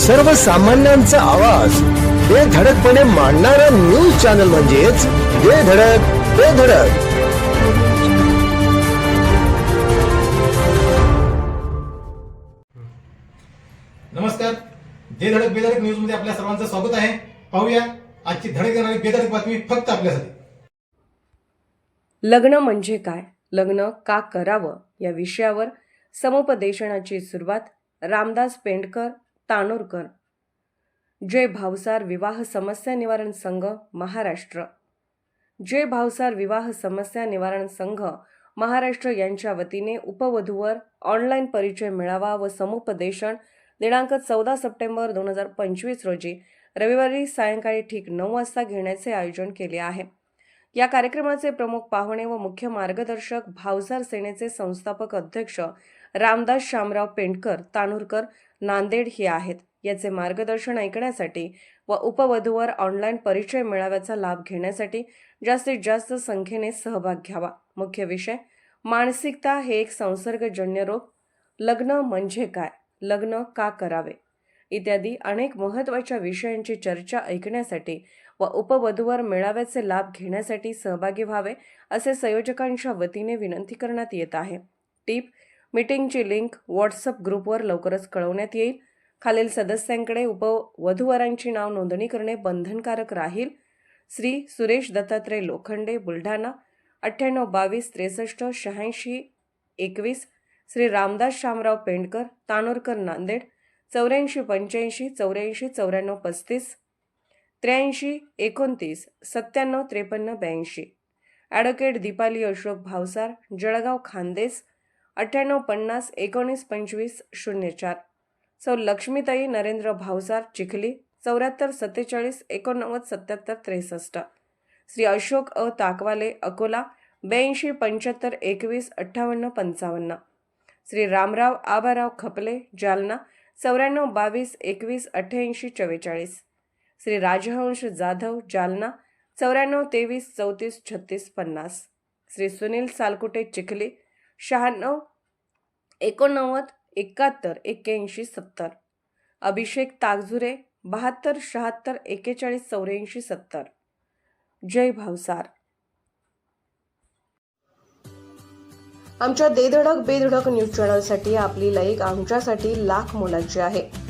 सर्वसामान्यांचा आवाज. बेधडकपणे मांडणारा न्यूज चॅनल म्हणजेच बेधडक बेधडक नमस्कार. जे धडक बेधडक न्यूजमध्ये आपल्या सर्वांचं स्वागत आहे. पाहूया आजची धडक देणारी बेधडक बातमी फक्त आपल्यासाठी. लग्न म्हणजे काय? लग्न का करावं? या विषयावर समुपदेशनाची सुरुवात रामदास पेंडकर तानोरकर. जय भावसार विवाह समस्या निवारण संघ महाराष्ट्र. जय भावसार विवाह समस्या निवारण संघ महाराष्ट्र यांच्या वतीने उपवधूवर ऑनलाईन परिचय मिळावा व समुपदेशन दिनांक चौदा सप्टेंबर दोन हजार पंचवीस रोजी रविवारी सायंकाळी ठीक नऊ वाजता घेण्याचे आयोजन केले आहे. या कार्यक्रमाचे प्रमुख पाहुणे व मुख्य मार्गदर्शक भावसार सेनेचे संस्थापक अध्यक्ष रामदास शामराव पेंडकर तानूरकर नांदेड हे आहेत. याचे मार्गदर्शन ऐकण्यासाठी व उपवधूवर ऑनलाईन परिचय मेळाव्याचा लाभ घेण्यासाठी जास्तीत जास्त संख्येने सहभाग घ्यावा. मुख्य विषय मानसिकता हे एक संसर्गजन्य रोग. लग्न म्हणजे काय? लग्न का करावे? इत्यादी अनेक महत्त्वाच्या विषयांची चर्चा ऐकण्यासाठी व उपवधूवर मेळाव्याचे लाभ घेण्यासाठी सहभागी व्हावे असे संयोजकांच्या वतीने विनंती करण्यात येत आहे. टीप मीटिंगची लिंक व्हॉट्सअप ग्रुपवर लवकरच कळवण्यात येईल. खालील सदस्यांकडे उपवधूवरांची नाव नोंदणी करणे बंधनकारक राहील. श्री सुरेश दत्तात्रय लोखंडे बुलढाणा अठ्ठ्याण्णव बावीस त्रेसष्ट शहाऐंशी एकवीस श्री रामदास शामराव पेंडकर तानोरकर नांदेड चौऱ्याऐंशी पंच्याऐंशी चौऱ्याऐंशी चौऱ्याण्णव पस्तीस त्र्याऐंशी एकोणतीस सत्त्याण्णव त्रेपन्न ब्याऐंशी. ॲडव्होकेट दीपाली अशोक भावसार जळगाव खानदेस अठ्ठ्याण्णव पन्नास एकोणीस पंचवीस शून्य चार. सौ लक्ष्मीताई नरेंद्र भावसार चिखली चौऱ्याहत्तर सत्तेचाळीस एकोणनव्वद सत्याहत्तर त्रेसष्ट. श्री अशोक अ. ताकवाले अकोला ब्याऐंशी पंच्याहत्तर एकवीस अठ्ठावन्न पंचावन्न. श्री रामराव आबाराव खपले जालना चौऱ्याण्णव बावीस एकवीस अठ्ठ्याऐंशी चव्वेचाळीस. श्री राजहंश जाधव जालना चौऱ्याण्णव तेवीस चौतीस छत्तीस पन्नास. श्री सुनील सालकुटे चिखली शहाण्णव एकोणनव्वद एकाहत्तर एक्क्याऐंशी सत्तर. अभिषेक तागझुरे बहात्तर शहात्तर एक्केचाळीस चौऱ्याऐंशी सत्तर. जय भावसार. आमच्या देधडक बेधडक न्यूज चॅनलसाठी आपली लाईक आमच्यासाठी लाख मोलाची आहे.